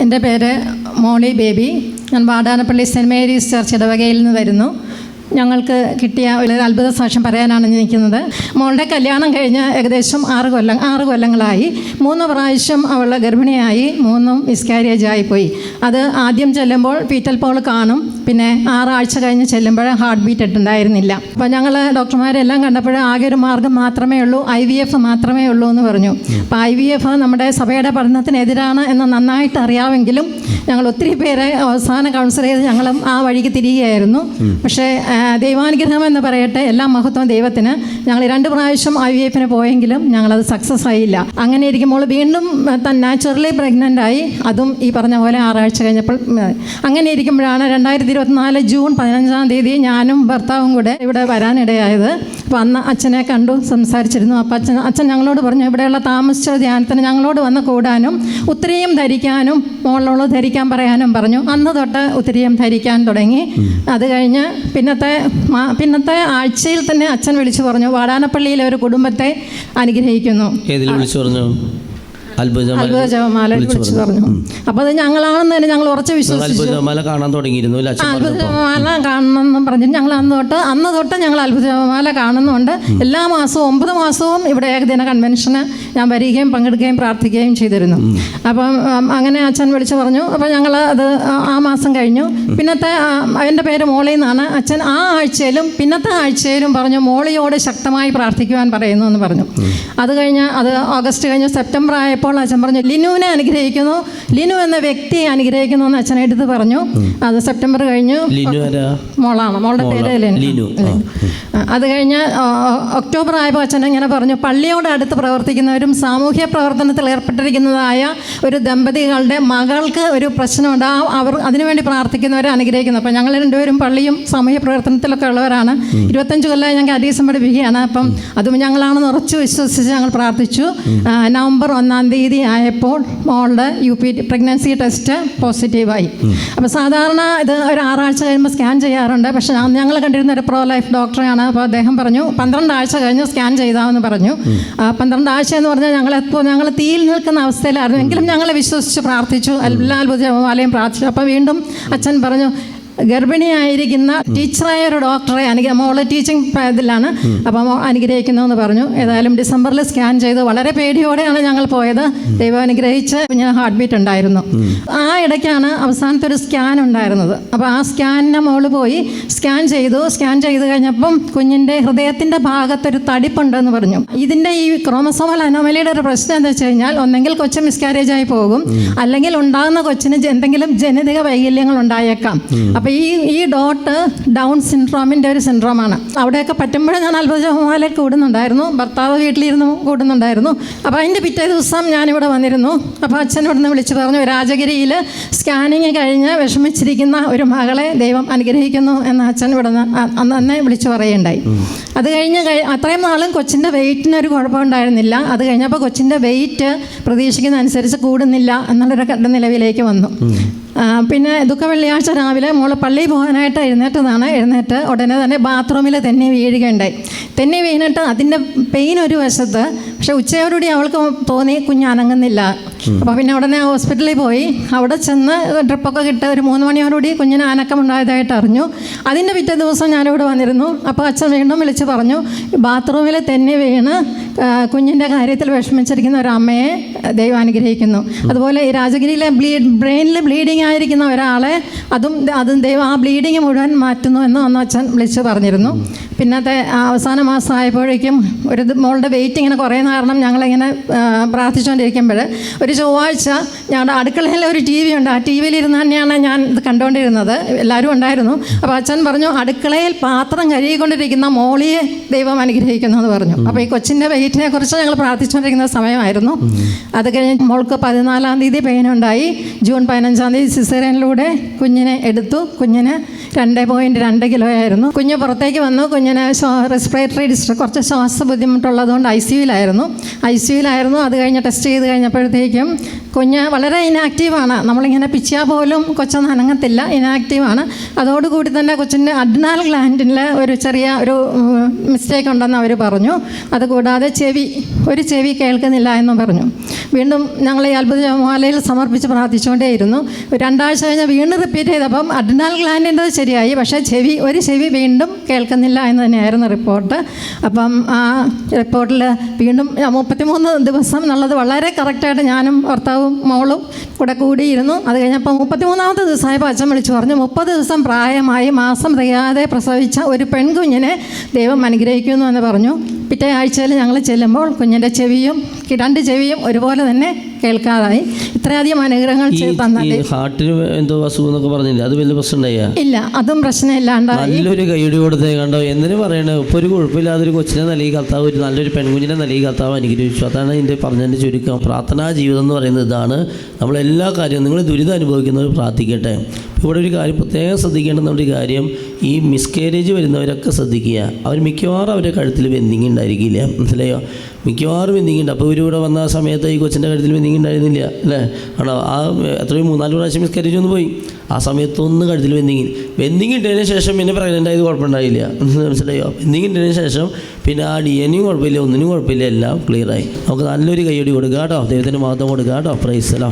എന്റെ പേര് മോളി ബേബി. ഞാൻ വാടാനപ്പള്ളി സെന്റ് മേരീസ് ചർച്ച് ഇടവകയിൽ നിന്ന് വരുന്നു. ഞങ്ങൾക്ക് കിട്ടിയ ഒരു അത്ഭുത സാക്ഷ്യം പറയാനാണ് നിൽക്കുന്നത്. മോളുടെ കല്യാണം കഴിഞ്ഞ് ഏകദേശം ആറ് കൊല്ലം ആറ് കൊല്ലങ്ങളായി. മൂന്ന് പ്രാവശ്യം അവൾ ഗർഭിണിയായി മൂന്നും മിസ്കാരേജ് ആയിപ്പോയി അത് ആദ്യം ചെല്ലുമ്പോൾ പീറ്റൽ പോൾ കാണും പിന്നെ ആറാഴ്ച കഴിഞ്ഞ് ചെല്ലുമ്പോൾ ഹാർട്ട് ബീറ്റ് ഇട്ടുണ്ടായിരുന്നില്ല. അപ്പോൾ ഞങ്ങൾ ഡോക്ടർമാരെല്ലാം കണ്ടപ്പോൾ ആകെ ഒരു മാർഗം മാത്രമേ ഉള്ളൂ ഐ വി എഫ് മാത്രമേ ഉള്ളൂ എന്ന് പറഞ്ഞു. അപ്പോൾ ഐ വി എഫ് നമ്മുടെ സഭയുടെ പഠനത്തിനെതിരാണ് എന്ന് നന്നായിട്ട് അറിയാമെങ്കിലും ഞങ്ങൾ ഒത്തിരി പേരെ അവസാന കൗൺസിൽ ചെയ്ത് ഞങ്ങളും ആ വഴിക്ക് തിരികെയായിരുന്നു പക്ഷേ ദൈവാനുഗ്രഹം എന്ന് പറയട്ടെ എല്ലാ മഹത്വം ദൈവത്തിന്. ഞങ്ങൾ രണ്ട് പ്രാവശ്യം ഐ വി എഫിന് പോയെങ്കിലും ഞങ്ങളത് സക്സസ് ആയില്ല. അങ്ങനെ ഇരിക്കുമ്പോൾ വീണ്ടും തൻ നാച്ചുറലി പ്രഗ്നന്റ് ആയി. അതും ഈ പറഞ്ഞ പോലെ ആറാഴ്ച കഴിഞ്ഞപ്പോൾ അങ്ങനെ ഇരിക്കുമ്പോഴാണ് രണ്ടായിരത്തി ഇരുപത്തിനാല് ജൂൺ പതിനഞ്ചാം തീയതി ഞാനും ഭർത്താവും കൂടെ ഇവിടെ വരാനിടയായത്. അപ്പോൾ അന്ന് അച്ഛനെ കണ്ടു സംസാരിച്ചിരുന്നു. അപ്പോൾ അച്ഛൻ അച്ഛൻ ഞങ്ങളോട് പറഞ്ഞു ഇവിടെയുള്ള താമസിച്ച ധ്യാനത്തിന് ഞങ്ങളോട് വന്ന് കൂടാനും ഒത്തിരിയും ധരിക്കാനും മോളിലുള്ളത് ധരിക്കാൻ പറയാനും പറഞ്ഞു. അന്ന് തൊട്ട് ഒത്തിരിയും ധരിക്കാൻ തുടങ്ങി. അത് കഴിഞ്ഞ് പിന്നത്തെ പിന്നത്തെ ആഴ്ചയിൽ തന്നെ അച്ഛൻ വിളിച്ചു പറഞ്ഞു വാടാനപ്പള്ളിയിലെ ഒരു കുടുംബത്തെ അനുഗ്രഹിക്കുന്നു. ഏതിൽ വിളിച്ചു പറഞ്ഞു? അത്ഭുത അത്ഭുത വിളിച്ചു പറഞ്ഞു. അപ്പോൾ അത് ഞങ്ങളാണെന്ന് തന്നെ ഞങ്ങൾ ഉറച്ച വിശ്വസിച്ചു. അത്ഭുതമാല കാണാൻ തുടങ്ങിയിരുന്നു അത്ഭുതമാല കാണണമെന്നും പറഞ്ഞു ഞങ്ങൾ അന്ന് തൊട്ട് അന്ന് തൊട്ട് ഞങ്ങൾ അത്ഭുതമാല കാണുന്നുണ്ട്. എല്ലാ മാസവും ഒമ്പത് മാസവും ഇവിടെ ഏകദിന കൺവെൻഷന് ഞാൻ വരികയും പങ്കെടുക്കുകയും പ്രാർത്ഥിക്കുകയും ചെയ്തിരുന്നു. അപ്പം അങ്ങനെ അച്ഛൻ വിളിച്ചു പറഞ്ഞു. അപ്പോൾ ഞങ്ങൾ അത് ആ- മാസം കഴിഞ്ഞു. പിന്നത്തെ എന്റെ പേര് മോളി എന്നാണ്. അച്ഛൻ ആ ആഴ്ചയിലും പിന്നത്തെ ആഴ്ചയിലും പറഞ്ഞു മോളിയോട് ശക്തമായി പ്രാർത്ഥിക്കുവാൻ പറയുന്നു എന്ന് പറഞ്ഞു. അത് കഴിഞ്ഞ് അത് ഓഗസ്റ്റ് കഴിഞ്ഞ് സെപ്റ്റംബർ ആയപ്പോൾ അച്ഛൻ പറഞ്ഞു ലിനുവിനെ അനുഗ്രഹിക്കുന്നു. ലിനു എന്ന വ്യക്തിയെ അനുഗ്രഹിക്കുന്നു എന്ന് അച്ഛൻ എടുത്ത് പറഞ്ഞു. അത് സെപ്റ്റംബർ കഴിഞ്ഞു. മോളാണ്. മോളുടെ പേര് ലിനു. അത് കഴിഞ്ഞ് ഒക്ടോബർ ആയപ്പോൾ അച്ഛൻ ഇങ്ങനെ പറഞ്ഞു പള്ളിയോട് അടുത്ത് പ്രവർത്തിക്കുന്നവരും സാമൂഹ്യ പ്രവർത്തനത്തിൽ ഏർപ്പെട്ടിരിക്കുന്നതായ ഒരു ദമ്പതികളുടെ മകൾക്ക് ഒരു പ്രശ്നമുണ്ട്. ആ അവർ അതിനുവേണ്ടി പ്രാർത്ഥിക്കുന്നവരെ അനുഗ്രഹിക്കുന്നു. അപ്പം ഞങ്ങൾ രണ്ടുപേരും പള്ളിയും സാമൂഹ്യ പ്രവർത്തനത്തിലൊക്കെ ഉള്ളവരാണ്. ഇരുപത്തഞ്ച് കൊല്ലമായി ഞങ്ങൾക്ക് അരീസം പഠിപ്പിക്കുകയാണ്. അപ്പം അതും ഞങ്ങളാണെന്ന് ഉറച്ചു വിശ്വസിച്ച് ഞങ്ങൾ പ്രാർത്ഥിച്ചു. നവംബർ ഒന്നാം തീയതി ആയപ്പോൾ മോളുടെ യു പി പ്രഗ്നൻസി ടെസ്റ്റ് പോസിറ്റീവായി അപ്പോൾ സാധാരണ ഇത് ഒരു ആറാഴ്ച കഴിയുമ്പോൾ സ്കാൻ ചെയ്യാറുണ്ട്. പക്ഷെ ഞങ്ങൾ കണ്ടിരുന്ന ഒരു പ്രോ ലൈഫ് ഡോക്ടറെയാണ് അപ്പോൾ അദ്ദേഹം പറഞ്ഞു പന്ത്രണ്ട് ആഴ്ച കഴിഞ്ഞ് സ്കാൻ ചെയ്താമെന്ന് പറഞ്ഞു. ആ, പന്ത്രണ്ട് ആഴ്ച എന്ന് പറഞ്ഞാൽ ഞങ്ങൾ എപ്പോൾ ഞങ്ങൾ തീയിൽ നിൽക്കുന്ന അവസ്ഥയിലായിരുന്നു. എങ്കിലും ഞങ്ങളെ വിശ്വസിച്ച് പ്രാർത്ഥിച്ചു. എല്ലാ അത്ഭുതമാലയും പ്രാർത്ഥിച്ചു. അപ്പോൾ വീണ്ടും അച്ഛൻ പറഞ്ഞു ഗർഭിണിയായിരിക്കുന്ന ടീച്ചറായ ഒരു ഡോക്ടറെ അനുഗ്രഹ മോളെ ടീച്ചിങ് ഇതിലാണ് അപ്പം അനുഗ്രഹിക്കുന്നു എന്ന് പറഞ്ഞു. ഏതായാലും ഡിസംബറിൽ സ്കാൻ ചെയ്ത് വളരെ പേടിയോടെയാണ് ഞങ്ങൾ പോയത്. ദൈവം അനുഗ്രഹിച്ച് ഞാൻ ഹാർട്ട് ബീറ്റ് ഉണ്ടായിരുന്നു. ആ ഇടയ്ക്കാണ് അവസാനത്തെ ഒരു സ്കാൻ ഉണ്ടായിരുന്നത്. അപ്പോൾ ആ സ്കാനിന് മോൾ പോയി. സ്കാൻ ചെയ്തു. സ്കാൻ ചെയ്ത് കഴിഞ്ഞപ്പം കുഞ്ഞിന്റെ ഹൃദയത്തിന്റെ ഭാഗത്തൊരു തടിപ്പുണ്ടെന്ന് പറഞ്ഞു. ഇതിന്റെ ഈ ക്രോമസോമൽ അനോമലിയുടെ ഒരു പ്രശ്നം എന്താ വെച്ച് കഴിഞ്ഞാൽ ഒന്നെങ്കിൽ കൊച്ചു മിസ്കാരേജ് ആയി പോകും. അല്ലെങ്കിൽ ഉണ്ടാകുന്ന കൊച്ചിന് എന്തെങ്കിലും ജനിതക വൈകല്യങ്ങൾ ഉണ്ടായേക്കാം. അപ്പോൾ ഈ ഈ ഡോട്ട് ഡൗൺ സിൻഡ്രോമിന്റെ ഒരു സിൻഡ്രോമാണ് അവിടെയൊക്കെ പറ്റുമ്പോഴേ ഞാൻ അത്ഭുതമാല കൂടുന്നുണ്ടായിരുന്നു. ഭർത്താവ് വീട്ടിലിരുന്ന് കൂടുന്നുണ്ടായിരുന്നു. അപ്പോൾ അതിന്റെ പിറ്റേ ദിവസം ഞാനിവിടെ വന്നിരുന്നു. അപ്പോൾ അച്ഛൻ ഇവിടുന്ന് വിളിച്ച് പറഞ്ഞു രാജഗിരിയിൽ സ്കാനിങ് കഴിഞ്ഞ് വിഷമിച്ചിരിക്കുന്ന ഒരു മകളെ ദൈവം അനുഗ്രഹിക്കുന്നു എന്ന് അച്ഛൻ ഇവിടുന്ന് അന്ന് തന്നെ വിളിച്ചു പറയുണ്ടായി അത് കഴിഞ്ഞ് കഴി അത്രയും നാളും കൊച്ചിന്റെ വെയിറ്റിന് ഒരു കുഴപ്പമുണ്ടായിരുന്നില്ല. അത് കഴിഞ്ഞപ്പോൾ കൊച്ചിന്റെ വെയിറ്റ് പ്രതീക്ഷിക്കുന്ന അനുസരിച്ച് കൂടുന്നില്ല എന്നുള്ളൊരു നിലവിലേക്ക് വന്നു. പിന്നെ ദുഃഖ വെള്ളിയാഴ്ച രാവിലെ മോൾ പള്ളിയിൽ പോകാനായിട്ട് എഴുന്നേറ്റതാണ്. എഴുന്നേറ്റ് ഉടനെ തന്നെ ബാത്റൂമിൽ തന്നെ വീഴുകയുണ്ടായി. തന്നെ വീണിട്ട് അതിന്റെ പെയിൻ ഒരു വശത്ത് പക്ഷെ ഉച്ചയോടുകൂടി അവൾക്ക് തോന്നി കുഞ്ഞ് അനങ്ങുന്നില്ല. അപ്പോൾ പിന്നെ ഉടനെ ഹോസ്പിറ്റലിൽ പോയി. അവിടെ ചെന്ന് ഡ്രിപ്പൊക്കെ കിട്ട ഒരു മൂന്ന് മണിയോടുകൂടി കുഞ്ഞിന് അനക്കമുണ്ടായതായിട്ട് അറിഞ്ഞു. അതിന്റെ പിറ്റേ ദിവസം ഞാനിവിടെ വന്നിരുന്നു. അപ്പോൾ അച്ഛൻ വീണ്ടും വിളിച്ച് പറഞ്ഞു ബാത്റൂമിൽ തന്നെ വീണ് കുഞ്ഞിന്റെ കാര്യത്തിൽ വിഷമിച്ചിരിക്കുന്ന ഒരു അമ്മയെ ദൈവം അനുഗ്രഹിക്കുന്നു. അതുപോലെ ഈ രാജഗിരിയിലെ ബ്ലീഡ് ബ്രെയിനിൽ ബ്ലീഡിങ് ആയിരിക്കുന്ന ഒരാളെ അതും അതും ദൈവം ആ ബ്ലീഡിങ് മുഴുവൻ മാറ്റുന്നു എന്ന് അന്ന് അച്ഛൻ വിളിച്ച് പറഞ്ഞിരുന്നു. പിന്നത്തെ അവസാന മാസമായപ്പോഴേക്കും ഒരു മോളുടെ വെയിറ്റ് ഇങ്ങനെ കുറയുന്ന കാരണം ഞങ്ങളിങ്ങനെ പ്രാർത്ഥിച്ചുകൊണ്ടിരിക്കുമ്പോൾ ഒരു ചൊവ്വാഴ്ച ഞങ്ങളുടെ അടുക്കളയിൽ ഒരു ടി വി ഉണ്ട്. ആ ടി വിയിൽ ഇരുന്ന് തന്നെയാണ് ഞാൻ ഇത് കണ്ടുകൊണ്ടിരുന്നത്. എല്ലാവരും ഉണ്ടായിരുന്നു. അപ്പോൾ അച്ഛൻ പറഞ്ഞു അടുക്കളയിൽ പാത്രം കഴുകിക്കൊണ്ടിരിക്കുന്ന മോളിയെ ദൈവം അനുഗ്രഹിക്കുന്നു എന്ന് പറഞ്ഞു അപ്പോൾ ഈ കൊച്ചിന്റെ വെയിറ്റിനെ കുറിച്ച് ഞങ്ങൾ പ്രാർത്ഥിച്ചുകൊണ്ടിരിക്കുന്ന സമയമായിരുന്നു. അത് കഴിഞ്ഞ് മോൾക്ക് പതിനാലാം തീയതി പെയിൻ ഉണ്ടായി. ജൂൺ പതിനഞ്ചാം തീയതി സിസേറിയനിലൂടെ കുഞ്ഞിനെ എടുത്തു. കുഞ്ഞിന് രണ്ട് പോയിന്റ് രണ്ട് കിലോ ആയിരുന്നു. കുഞ്ഞ് പുറത്തേക്ക് വന്നു. കുഞ്ഞിന് റെസ്പിറേറ്ററി ഡിസ്റ്റർ കുറച്ച് ശ്വാസ ബുദ്ധിമുട്ടുള്ളതുകൊണ്ട് ഐ സി യുയിലായിരുന്നു ഐ സിയുലായിരുന്നു അത് കഴിഞ്ഞ് ടെസ്റ്റ് ചെയ്ത് കഴിഞ്ഞപ്പോഴത്തേക്കും കുഞ്ഞ് വളരെ ഇനാക്റ്റീവാണ് നമ്മളിങ്ങനെ പിച്ചാൽ പോലും കൊച്ചൊന്നും അനങ്ങത്തില്ല. ഇനാക്റ്റീവാണ് അതോടുകൂടി തന്നെ കൊച്ചിന്റെ അഡ്നാൽ ഗ്ലാൻഡിൽ ഒരു ചെറിയ ഒരു മിസ്റ്റേക്ക് ഉണ്ടെന്ന് അവർ പറഞ്ഞു. അതുകൂടാതെ ചെവി ഒരു ചെവി കേൾക്കുന്നില്ല എന്നും പറഞ്ഞു. വീണ്ടും ഞങ്ങൾ ഈ അത്ഭുത സമർപ്പിച്ച് പ്രാർത്ഥിച്ചുകൊണ്ടേയിരുന്നു. രണ്ടാഴ്ച കഴിഞ്ഞ് വീണ്ടും റിപ്പീറ്റ് ചെയ്തപ്പം അഡ്നാൽ ഗ്ലാൻഡിന്റെ ശരിയായി. പക്ഷേ ചെവി ഒരു ചെവി വീണ്ടും കേൾക്കുന്നില്ല എന്ന് തന്നെയായിരുന്നു റിപ്പോർട്ട് അപ്പം ആ റിപ്പോർട്ടിൽ വീണ്ടും മുപ്പത്തിമൂന്ന് ദിവസം എന്നുള്ളത് വളരെ കറക്റ്റായിട്ട് ഞാനും ഭർത്താവും മോളും കൂടെ കൂടിയിരുന്നു. അത് കഴിഞ്ഞപ്പോൾ മുപ്പത്തിമൂന്നാമത്തെ ദിവസമായപ്പോൾ അച്ഛൻ വിളിച്ചു പറഞ്ഞു മുപ്പത് ദിവസം പ്രായമായി മാസം തികയാതെ പ്രസവിച്ച ഒരു പെൺകുഞ്ഞിനെ ദൈവം അനുഗ്രഹിക്കുന്നു എന്ന് പറഞ്ഞു. പിറ്റേ ആഴ്ചയിൽ ഞങ്ങൾ ചെല്ലുമ്പോൾ കുഞ്ഞിന്റെ ചെവിയും രണ്ട് ചെവിയും ഒരുപോലെ തന്നെ കേൾക്കാതായി. ഇത്രയധികം അനുഗ്രഹങ്ങൾ ഹാർട്ടിന് എന്തോ അസുഖം എന്നൊക്കെ പറഞ്ഞില്ലേ? അത് വലിയ പ്രശ്നം ഇല്ല അതും പ്രശ്നമില്ലാണ്ട് നല്ലൊരു കൈയടി കൊടുത്തേ കണ്ടോ? എന്തിനു പറയണേ? ഇപ്പൊ ഒരു കുഴപ്പമില്ലാതൊരു കൊച്ചിനെ നൽകി കർത്താവ് ഒരു നല്ലൊരു പെൺകുഞ്ഞിനെ നൽകി കർത്താവ് അനുഗ്രഹിച്ചു. അതാണ് എന്റെ പറഞ്ഞതിന്റെ ചുരുക്കം. പ്രാർത്ഥനാ ജീവിതം എന്ന് പറയുന്നത് ഇതാണ്. നമ്മൾ എല്ലാ കാര്യവും നിങ്ങൾ ദുരിതം അനുഭവിക്കുന്നവർ പ്രാർത്ഥിക്കട്ടെ. ഇവിടെ ഒരു കാര്യം പ്രത്യേകം ശ്രദ്ധിക്കേണ്ടുന്ന ഒരു കാര്യം ഈ മിസ്കാരേജ് വരുന്നവരൊക്കെ ശ്രദ്ധിക്കുക. അവർ മിക്കവാറും അവരുടെ കഴുത്തിൽ ബെന്തിങ് ഉണ്ടായിരിക്കില്ല? മനസ്സിലായോ? മിക്കവാറും എന്തിങ്ങിണ്ട് അപ്പോൾ അപ്പോൾ ഇവിടെ വന്ന ആ സമയത്ത് ഈ കൊച്ചിന്റെ കാര്യത്തിൽ എന്തെങ്കിലും ഉണ്ടായിരുന്നില്ല അല്ലേ? ആണോ? ആ എത്രയും മൂന്നാൽ പ്രാവശ്യം മിസ്കാരേജ് ഒന്ന് പോയി. ആ സമയത്തൊന്നും കഴുത്തിൽ വെന്തിങ് വെന്തിങ്ങിട്ടതിന് ശേഷം പിന്നെ പ്രഗ്നന്റ് ആയത് കുഴപ്പമുണ്ടായില്ല. മനസ്സിലായോ? വെന്തിങ്ങിട്ടതിന് ശേഷം പിന്നെ ആ ഡി എനും കുഴപ്പമില്ല ഒന്നിനും കുഴപ്പമില്ല എല്ലാം ക്ലിയറായി നമുക്ക് നല്ലൊരു കൈയടി കൊടുക്കുക കേട്ടോ. ദൈവത്തിന് മാത്രം കൊടുക്കുക കേട്ടോ. പ്രൈസലോ